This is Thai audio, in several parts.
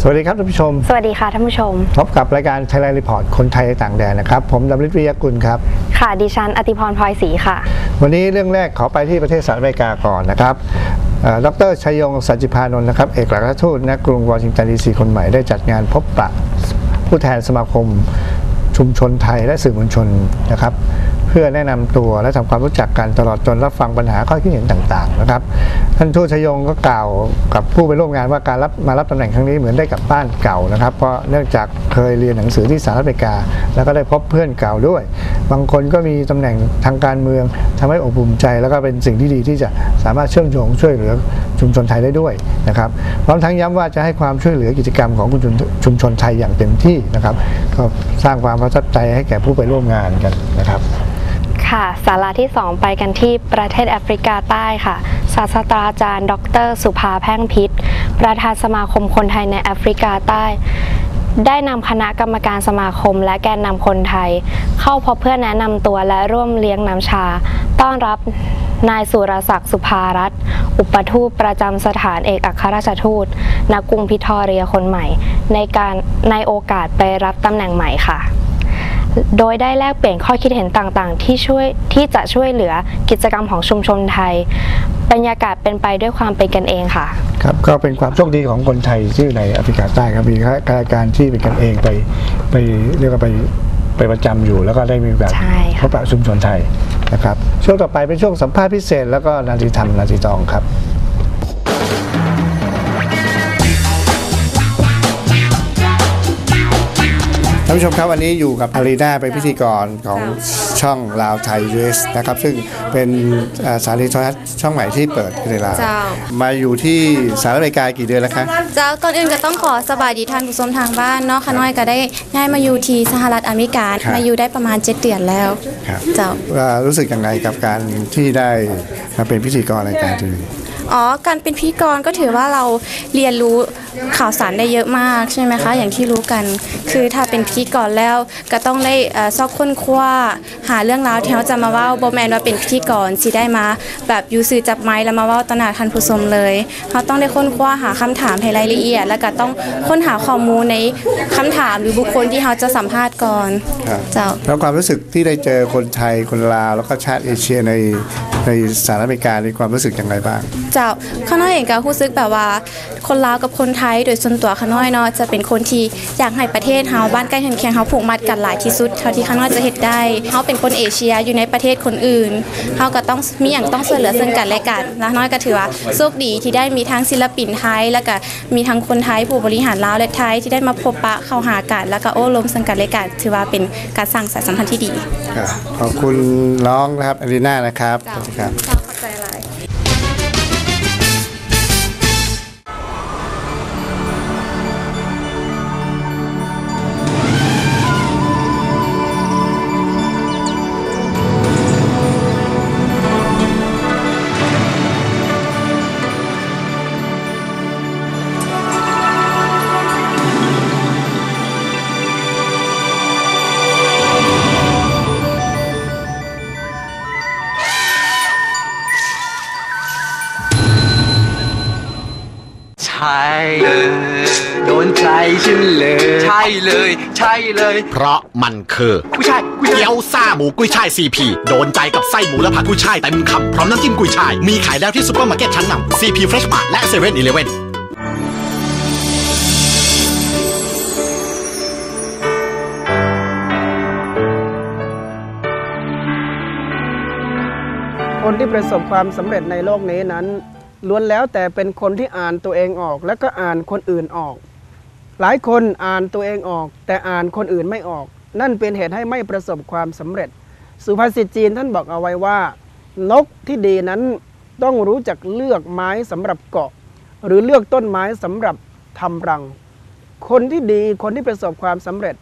สวัสดีครับท่านผู้ชม สวัสดีค่ะท่านผู้ชม พบกับรายการ Thailand Report คนไทยในต่างแดนนะครับ ผมดำริศวิทยากุลครับ ค่ะดิฉันอติพรพลอยศรีค่ะ วันนี้เรื่องแรกขอไปที่ประเทศสหรัฐอเมริกาก่อนนะครับเอ่อดรชัยยงสัจจิพานนท์นะครับ เอกอัครราชทูตณกรุงวอชิงตันดีซีคนใหม่ได้จัดงานพบปะผู้แทนสมาคมชุมชนไทยและสื่อมวลชนนะครับเพื่อแนะนำตัวและทำความรู้จักกันตลอดจนรับฟังปัญหาข้อคิดเห็นต่างๆนะครับ ท่านทูตชยงก็กล่าวกับผู้ไปร่วมงานว่าการรับมารับตำแหน่งครั้งนี้เหมือนได้กลับบ้านเก่านะครับ เพราะเนื่องจากเคยเรียนหนังสือที่สหรัฐอเมริกา แล้วก็ได้พบเพื่อนเก่าด้วย บางคนก็มีตำแหน่งทางการเมืองทำให้อบอุ่นใจ แล้วก็เป็นสิ่งที่ดีที่จะสามารถเชื่อมโยงช่วยเหลือชุมชนไทยได้ด้วยนะครับพร้อมทั้งย้ำว่าจะให้ความช่วยเหลือกิจกรรมของชุชนชุมชนไทยอย่างเต็มที่นะครับ ก็สร้างความประทับใจให้แก่ผู้ไปร่วมงานกันนะครับ ค่ะสาระที่ 2 ไปกันที่ประเทศแอฟริกาใต้ค่ะ ศาสตราจารย์ ดร สุภาแพ่งพิษ ประธานสมาคมคนไทยในแอฟริกาใต้ ได้นำคณะกรรมการสมาคมและแกนนำคนไทย เข้าพบเพื่อแนะนำตัวและร่วมเลี้ยงน้ำชา ต้อนรับนายสุรศักดิ์สุภารัตน์อุปทูตประจำสถานเอกอัครราชทูตณกรุงพิทอเรียคนใหม่ ในการในโอกาสไปรับตำแหน่งใหม่ค่ะ โดยได้แลกเปลี่ยนข้อคิดเห็นต่างๆ ที่ช่วยที่จะช่วยเหลือกิจกรรมของชุมชนไทย บรรยากาศเป็นไปด้วยความเป็นกันเองค่ะ ครับก็เป็นความโชคดีของคนไทยที่อยู่ในแอฟริกาใต้ครับมีข้าราชการที่เป็นกันเองไปไปเรียกว่าไปไปประจำอยู่แล้วก็ได้มีแบบใช่ค่ะพบปะชุมชนไทยนะครับช่วงต่อไปเป็นช่วงสัมภาษณ์พิเศษ แล้วก็นาทีธรรมนาทีทองครับ ท่านผู้ชมครับวันนี้อยู่กับอารีนาเป็นพิธีกรของช่องลาวไทย US นะครับ ซึ่งเป็นเอ่อสถานีโทรทัศน์ช่องใหม่ที่เปิดในลาว เจ้า มาอยู่ที่สหรัฐอเมริกากี่เดือนแล้วคะ เจ้าก่อนอื่นก็ต้องขอสบายดีท่านผู้ชมทางบ้านเนาะขาน้อยก็ได้ง่ายมาอยู่ที่สหรัฐอเมริกาครับ มาอยู่ได้ประมาณ 7 เดือนแล้ว ครับเจ้า ว่ารู้สึกยังไงกับการที่ได้มาเป็นพิธีกรรายการทีวี อ๋อ การเป็นพธี่กรก็ถือว่าเราเรียนรู้ข่าวสารได้เยอะมากใช่ไหมคะ อย่างที่รู้กัน คือถ้าเป็นพธี่กรแล้วก็ต้องได้เอ่อซอกค้นคว้าหาเรื่องราวที่เขาจะมาเว่าบอแมนว่าเป็นพธี่กรสิได้มา แบบอยูสื่อจับไม้แล้วมาเว่าตอหนาทันผู้ชมเลยเขาต้องได้ค้นคว้าหาคำถามให้รายละเอียด แล้วก็ต้องค้นหาข้อมูลในคำถามหรือบุคคลที่เขาจะสัมภาษณ์ก่อนครับเจ้าแล้วความรู้สึกที่ได้เจอคนไทยคนลาวแล้วก็ชาติเอเชียในในสหรัฐอเมริกาในความรู้สึกอย่างไรบ้างเจ้าข้าน้อยเองก็รู้สึกแบบว่า คนลาวกับคนไทยโดยส่วนตัวข้าน้อยเนาะจะเป็นคนที่อยากให้ประเทศเฮาบ้านใกล้เรือนเคียงเฮาผูกมัดกันหลายที่สุดเท่าที่ข้าน้อยจะเฮ็ดได้เฮาเป็นคนเอเชียอยู่ในประเทศคนอื่นเฮาก็ต้องมีอย่างต้องช่วยเหลือซึ่งกันและกันและน้อยก็ถือว่าโชคดีที่ได้มีทั้งศิลปินไทย แล้วก็มีทั้งคนไทยผู้บริหารลาวและไทยที่ได้มาพบปะเข้าหากันแล้วก็โอ้ลมซึ่งกันและกันถือว่าเป็นการสร้างสายสัมพันธ์ที่ดีครับขอบคุณน้องนะครับอารีนานะครับสวัสดีครับเจ้าขอบใจหลา เลย เพราะมันคือผู้ชายผู้ชายเกี๊ยวซ่าหมูกุ้ยช่ายซีพีโดนใจกับไส้หมูและผักกุ้ยช่ายเต็มคำพร้อมน้ำจิ้มกุ้ยช่าย มีขายแล้วที่ซุปเปอร์มาร์เก็ตชั้นนำซีพีเฟรชมาร์และเซเว่นอีเลเว่นคนที่ประสบความสำเร็จในโลกนี้นั้นล้วนแล้วแต่เป็นคนที่อ่านตัวเองออก และก็อ่านคนอื่นออก หลายคนอ่านตัวเองออก แต่อ่านคนอื่นไม่ออก นั่นเป็นเหตุให้ไม่ประสบความสำเร็จ สุภาษิตจีนท่านบอกเอาไว้ว่า นกที่ดีนั้นต้องรู้จักเลือกไม้สำหรับเกาะ หรือเลือกต้นไม้สำหรับทำรัง คนที่ดีคนที่ประสบความสำเร็จ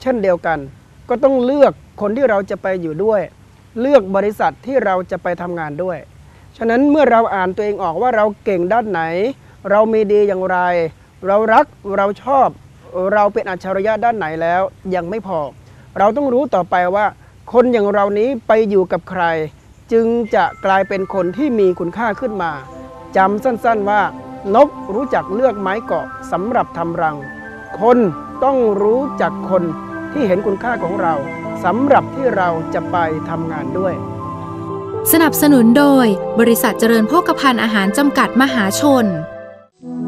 เช่นเดียวกัน ก็ต้องเลือกคนที่เราจะไปอยู่ด้วย เลือกบริษัทที่เราจะไปทำงานด้วย ฉะนั้นเมื่อเราอ่านตัวเองออกว่าเราเก่งด้านไหน เรามีดีอย่างไร เรารักเราชอบ เราเป็นอัจฉริยะด้านไหนแล้วยังไม่พอ เราต้องรู้ต่อไปว่า คนอย่างเรานี้ไปอยู่กับใคร จึงจะกลายเป็นคนที่มีคุณค่าขึ้นมาจำสั้นๆว่า นกรู้จักเลือกไม้เกาะสำหรับทำรัง คนต้องรู้จักคนที่เห็นคุณค่าของเราสำหรับที่เราจะไปทำงานด้วย สนับสนุนโดย บริษัทเจริญโภคภัณฑ์อาหารจำกัดมหาชน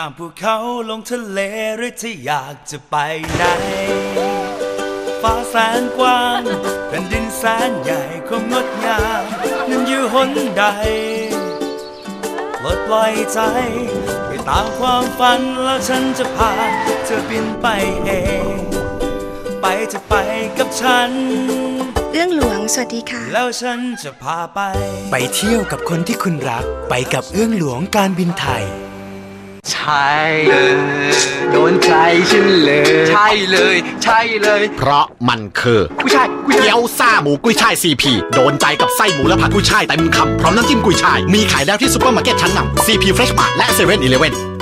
ข้ามภูเขาลงทะเลหรือที่อยากจะไปไหน ฟ้าแสนกว้างแผ่นดินแสนใหญ่ความงดงามนั้นอยู่หนใดปลดปล่อยใจ ไปตามความฝันแล้วฉันจะพาเธอบินไปเอง ไปจะไปกับฉัน เรื่องหลวง สวัสดีค่ะ แล้วฉันจะพาไป ไปเที่ยวกับคนที่คุณรัก ไปกับเอื้องหลวงการบินไทย ใช่เลยโดนใจฉันเลย ใช่เลย ใช่เลย เพราะมันคือกุยช่ายกุยช่ายเกี๊ยวซ่าหมูกุ้ยช่ายซีพีโดนใจกับไส้หมูและผักกุ้ยช่ายเต็มคำพร้อมน้ำจิ้มกุ้ยช่าย มีขายแล้วที่ซุปเปอร์มาร์เก็ตชั้นนำซีพีเฟรชมาร์ทและเซเว่นอีเลฟเว่น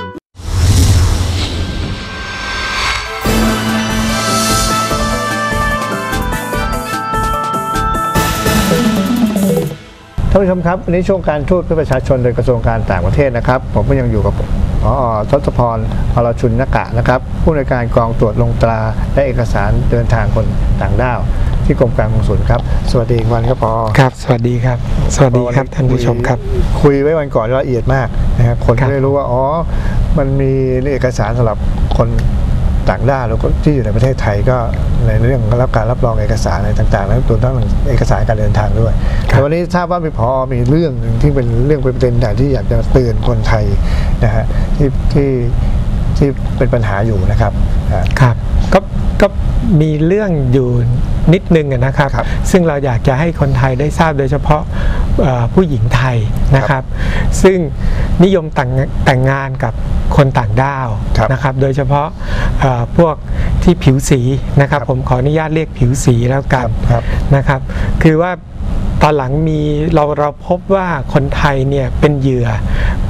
านผู้ชมครับวันนี้ช่วงการทูตเพื่อประชาชนโดยกระทรวงการต่างประเทศนะครับ ผมก็ยังอยู่กับพอทศพรพลชุนนกะนะครับ ผู้ในวยการกองตรวจลงตราและเอกสารเดินทางคนต่างด้าว ที่กรมการกงสุลครับ สวัสดีอีกวันครับพอครับ สวัสดีครับ สวัสดีครับท่านผู้ชมครับ คุยไว้วันก่อนละเอียดมากนะครับคนครัก็บได้รู้ว่าอ๋อมันมีเอกสารสำหรับคน ต่างด้าวแล้วก็ที่อยู่ในประเทศไทยก็ในเรื่องรับการรับรองเอกสารอะไรต่างๆแล้วตัวทั้งเอกสารการเดินทางด้วยแต่วันนี้ทราบว่ามีพอมีเรื่องหนึ่งที่เป็นเรื่องเป็นประเด็นใหญ่ที่อยากจะเตือนคนไทยนะฮะที่ที่ที่เป็นปัญหาอยู่นะครับอ่าครับก็ ก็มีเรื่องอยู่นิดนึงอะนะครับครับซึ่งเราอยากจะให้คนไทยได้ทราบโดยเฉพาะเอ่อผู้หญิงไทยนะครับ ซึ่งนิยมแต่งแต่งงานกับคนต่างด้าวครับนะครับ โดยเฉพาะเอ่อพวกที่ผิวสีนะครับ ผมขออนุญาตเรียกผิวสีแล้วกันครับนะครับ คือว่าตอนหลังมีเราเราพบว่าคนไทยเนี่ยเป็นเหยื่อ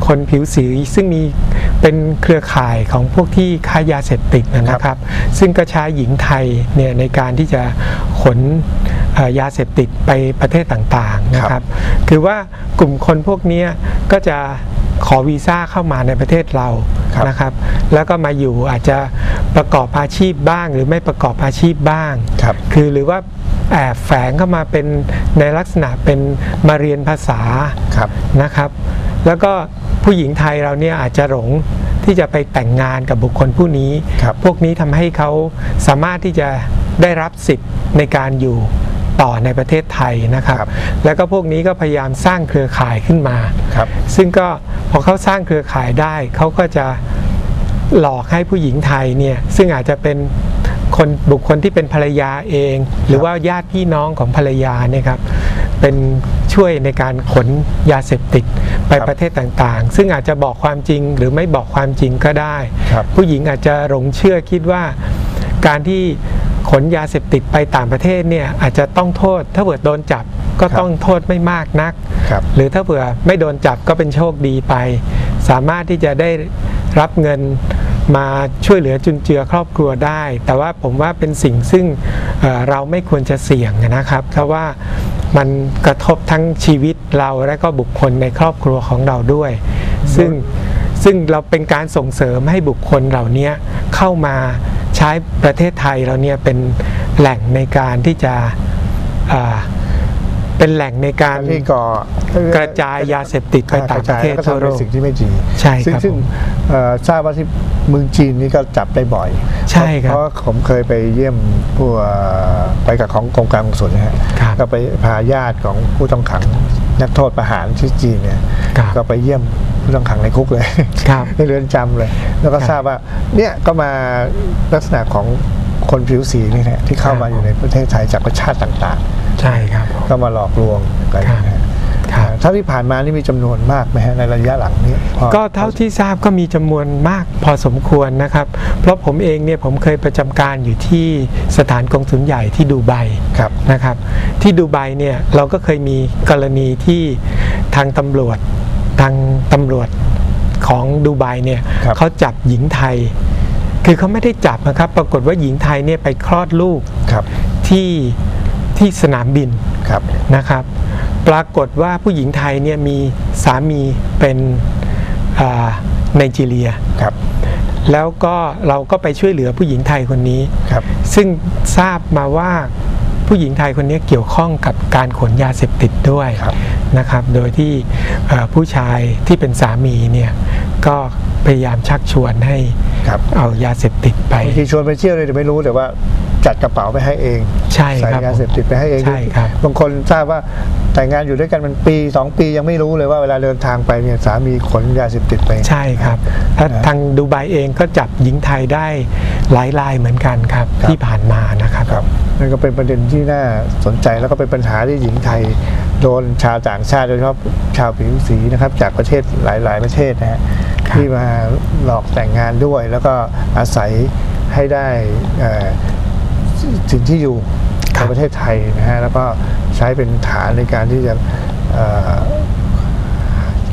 คนผิวสีซึ่งมี เป็นเครือข่ายของพวกที่ค้ายาเสพติดนะครับ ซึ่งก็ใช้หญิงไทยเนี่ยในการที่จะขนเอ่อยาเสพติดไปประเทศต่างๆนะคครัรับบคือว่ากลุ่มคนพวกเนี้ยก็จะขอวีซ่าเข้ามาในประเทศเราครับนะครับ แล้วก็มาอยู่อาจจะประกอบอาชีพบ้าง หรือไม่ประกอบอาชีพบ้างครับคือหรือว่าแอบแฝงเข้ามาเป็นในลักษณะเป็นมาเรียนภาษาครับนะครับ แล้วก็ ผู้หญิงไทยเราเนี่ยอาจจะหลงที่จะไปแต่งงานกับบุคคลผู้นี้ครับพวกนี้ทำให้เขาสามารถที่จะได้รับสิทธิ์ในการอยู่ต่อในประเทศไทยนะครับครับแล้วก็พวกนี้ก็พยายามสร้างเครือข่ายขึ้นมาครับซึ่งก็พอเขาสร้างเครือข่ายได้เขาก็จะหลอกให้ผู้หญิงไทยเนี่ยซึ่งอาจจะเป็นคนบุคคลที่เป็นภรรยาเอง หรือว่าญาติพี่น้องของภรรยาเนี่ยครับ เป็นช่วยในการขนยาเสพติดไปครับประเทศต่างๆ ซึ่งอาจจะบอกความจริงหรือไม่บอกความจริงก็ได้ครับผู้หญิงอาจจะหลงเชื่อคิดว่าการที่ขนยาเสพติดไปต่างประเทศเนี่ยอาจจะต้องโทษ ถ้าเกิดโดนจับก็ครับต้องโทษไม่มากนักครับหรือถ้าเผื่อไม่โดนจับก็เป็นโชคดีไป สามารถที่จะได้รับเงินมาช่วยเหลือจุนเจือครอบครัวได้ แต่ว่าผมว่าเป็นสิ่งซึ่งเอ่อเราไม่ควรจะเสี่ยงนะครับ เพราะว่า มันกระทบทั้งชีวิตเราและก็บุคคลในครอบครัวของเราด้วย ซึ่งซึ่งเราเป็นการส่งเสริมให้บุคคลเหล่านี้เข้ามาใช้ประเทศไทยเราเนี่ยเป็นแหล่งในการที่จะอ่า เป็นแหล่งในการที่ก่อกระจายยาเสพติดไปต่างประเทศแล้วก็ทั่วทำโลในกสิ่งที่ไม่ดีใช่ซึ่งครับซึ่งผมเอ่อทราบว่าที่เมืองจีนนี่ก็จับได้บ่อย ใช่ครับ เพราะว่าผมเคยไปเยี่ยมผู้เอ่อไปกับของกรมการกงสุลนะฮะครับก็ไปพาญาติของผู้ต้องขังนักโทษประหารที่จีนเนี่ยครับก็ไปเยี่ยมผู้ต้องขังในคุกเลยครับในเรือนจำเลย แล้วก็ครับทราบว่าเนี่ยก็มาลักษณะของคนผิวสีนี่แหละที่เข้าครับมาอยู่ในประเทศไทยจากประชาติต่าง ใช่ครับผมๆก็มาหลอกลวงกันครับนะฮะครับเท่าที่ผ่านมานี่มีจำนวนมากไหมฮะในระยะหลังนี้พอก็เท่าที่ทราบก็มีจำนวนมากพอสมควรนะครับ เพราะผมเองเนี่ยผมเคยประจำการอยู่ที่สถานกงสุลใหญ่ที่ดูไบครับนะครับ ที่ดูไบเนี่ยเราก็เคยมีกรณีที่ทางตำรวจทางตำรวจของดูไบเนี่ยครับเขาจับหญิงไทย คือเขาไม่ได้จับนะครับ ปรากฏว่าหญิงไทยเนี่ยไปคลอดลูกครับที่ ที่สนามบินครับนะครับ ปรากฏว่าผู้หญิงไทยเนี่ยมีสามีเป็นอ่าไนจีเรียครับแล้วก็เราก็ไปช่วยเหลือผู้หญิงไทยคนนี้ครับ ซึ่งทราบมาว่าผู้หญิงไทยคนนี้เกี่ยวข้องกับการขนยาเสพติดด้วยครับนะครับ โดยที่เอ่อผู้ชายที่เป็นสามีเนี่ยก็พยายามชักชวนให้ครับเอายาเสพติดไปบางทีชวนไปเที่ยวเลยแต่ไม่รู้แต่ว่า จัดกระเป๋าไปให้เองใช่ใส่ครับยาเสพติดไปให้เองใช่ครับบางคนทราบว่าแต่งงานอยู่ด้วยกันมันปีสองปียังไม่รู้เลยว่าเวลาเดินทางไปเนี่ยสามีขนยาเสพติดไป ใช่ครับแล้วทางดูไบเองก็จับหญิงไทยได้หลายรายเหมือนกันครับครับที่ผ่านมานะครับครับนั่นก็เป็นประเด็นที่น่าสนใจแล้วก็เป็นปัญหาที่หญิงไทยโดนชาวต่างชาติโดยเฉพาะชาวผิวสีนะครับจากประเทศหลาย ๆ ประเทศนะฮะครับที่มาหลอกแต่งงานด้วย แล้วก็อาศัยให้ได้ เอ่อสิ่งที่อยู่ในประเทศไทยนะฮะแล้วก็ใช้เป็นฐานในการที่จะเอ่อ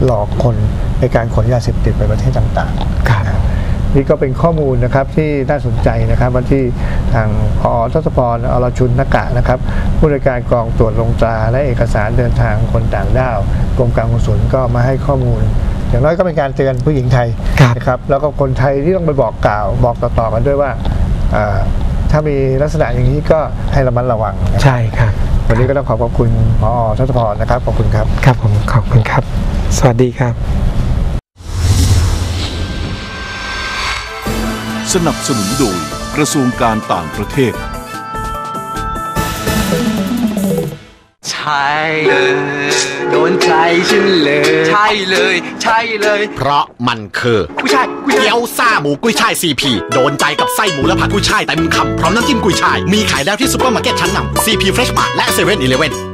หลอกคนในการขนยาเสพติดไปประเทศต่างๆครับนี่ก็เป็นข้อมูลนะครับที่น่าสนใจนะครับวันที่ทางพอทศพรอรชุนนกะนะครับ ผู้ในวยการกองตรวจลงตราและเอกสารเดินทางคนต่างด้าวกรมการกงสุลก็มาให้ข้อมูล อย่างน้อยก็เป็นการเตือนผู้หญิงไทยครับนะครับแล้วก็คนไทยที่ต้องไปบอกกล่าวบอกต่อๆกันด้วยว่าอ่า ถ้ามีลักษณะอย่างนี้ก็ให้ระมัดระวังนะครับใช่ครับ วันนี้ก็ต้องขอขอบคุณพอทศพรนะครับขอบคุณครับ ครับผมขอบคุณครับ สวัสดีครับ สนับสนุนโดยกระทรวงการต่างประเทศ ใช่เลย โดนใจฉันเลย ใช่เลย ใช่เลย เพราะมันคือ ผู้ชายผู้ชาย เกี๊ยวซ่าหมูกุ้ยช่ายซีพีโดนใจกับไส้หมูและผักกุ้ยช่ายแต่มคำพร้อมน้ำจิ้มกุ้ยช่าย มีขายแล้วที่ซุปเปอร์มาร์เก็ตชั้นนำซีพีเฟรชมาและเซเว่นอีเลเว่น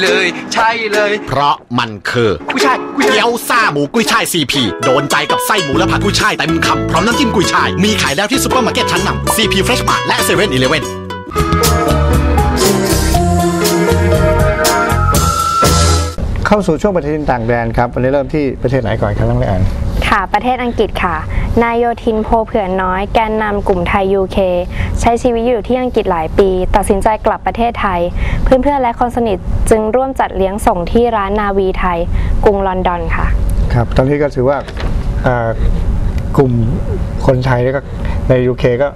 เลย ใช่เลย เพราะมันคือผู้ชายผู้ชายเกี๊ยวซ่าหมูกุ้ยช่ายซีพีโดนใจกับไส้หมูและผักกุ้ยช่ายเต็มคำพร้อมน้ำจิ้มกุ้ยช่าย มีขายแล้วที่ซุปเปอร์มาร์เก็ตชั้นนำซีพีเฟรชมาและเซเว่นอีเลเว่นเข้าสู่ช่วงประเทศต่างแดนครับวันนี้เริ่มที่ประเทศไหนก่อนครับน้องแอนค่ะ ประเทศอังกฤษค่ะ นายโยธินโพเผื่อนน้อย แกนนำกลุ่มไทย UK ใช้ชีวิตอยู่ที่อังกฤษหลายปี ตัดสินใจกลับประเทศไทย เพื่อนๆและคนสนิท จึงร่วมจัดเลี้ยงส่งที่ร้านนาวีไทย กรุงลอนดอนค่ะ ครับ ตอนนี้ก็ถือว่าอ่ากลุ่มคนไทยเนี่ยก็ใน UK ก็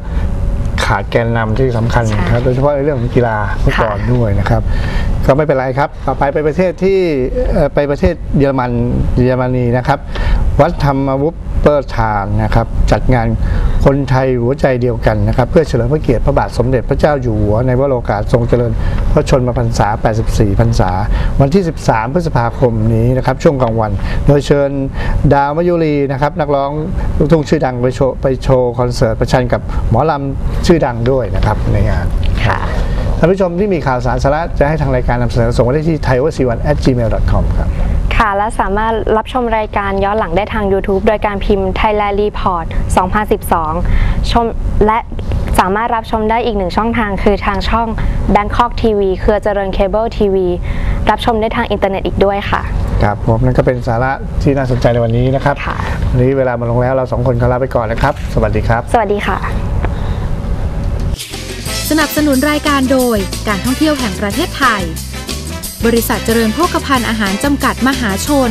ขาดแกนนำที่สำคัญนะครับโดยเฉพาะในเรื่องของกีฬาฟุตบอลด้วยนะครับ ก็ไม่เป็นไรครับ ต่อไปไปประเทศที่เอ่อไปประเทศเยอรมันเยอรมนีนะครับ วัดธรรมวุปเปอร์ทานนะครับ จัดงาน คนไทยหัวใจเดียวกันนะครับ เพื่อเฉลิมพระเกียรติพระบาทสมเด็จพระเจ้าอยู่หัวในวโรกาสทรงเจริญพระชนมพรรษา 84 พรรษา วันที่ 13 พฤษภาคมนี้นะครับ ช่วงกลางวัน โดยเชิญดาวมยุรีนะครับ นักร้องลูกทุ่งชื่อดังไปโชว์ไปโชว์คอนเสิร์ตประชันกับหมอลำชื่อดังด้วยนะครับในงานค่ะท่านผู้ชมที่มีข่าวสารสาระจะให้ทางรายการนำเสนอส่งมาได้ที่ thaiwasi1 ครับ ค่ะ และสามารถรับชมรายการย้อนหลังได้ทาง YouTube โดยการพิมพ์ Thailand Report 2012 ชมและสามารถรับชมได้อีกหนึ่งช่องทางคือทางช่อง Bangkok TV เครือเจริญเคเบิลทีวีรับชมได้ทางอินเทอร์เน็ตอีกด้วยค่ะ ครับผมนั่นก็เป็นสาระที่น่าสนใจในวันนี้นะครับค่ะวันนี้เวลามาลงแล้วเราสองคนขอลาไปก่อนนะครับ สวัสดีครับ สวัสดีค่ะ สนับสนุนรายการโดยการท่องเที่ยวแห่งประเทศไทย บริษัทเจริญโภคภัณฑ์อาหารจำกัดมหาชน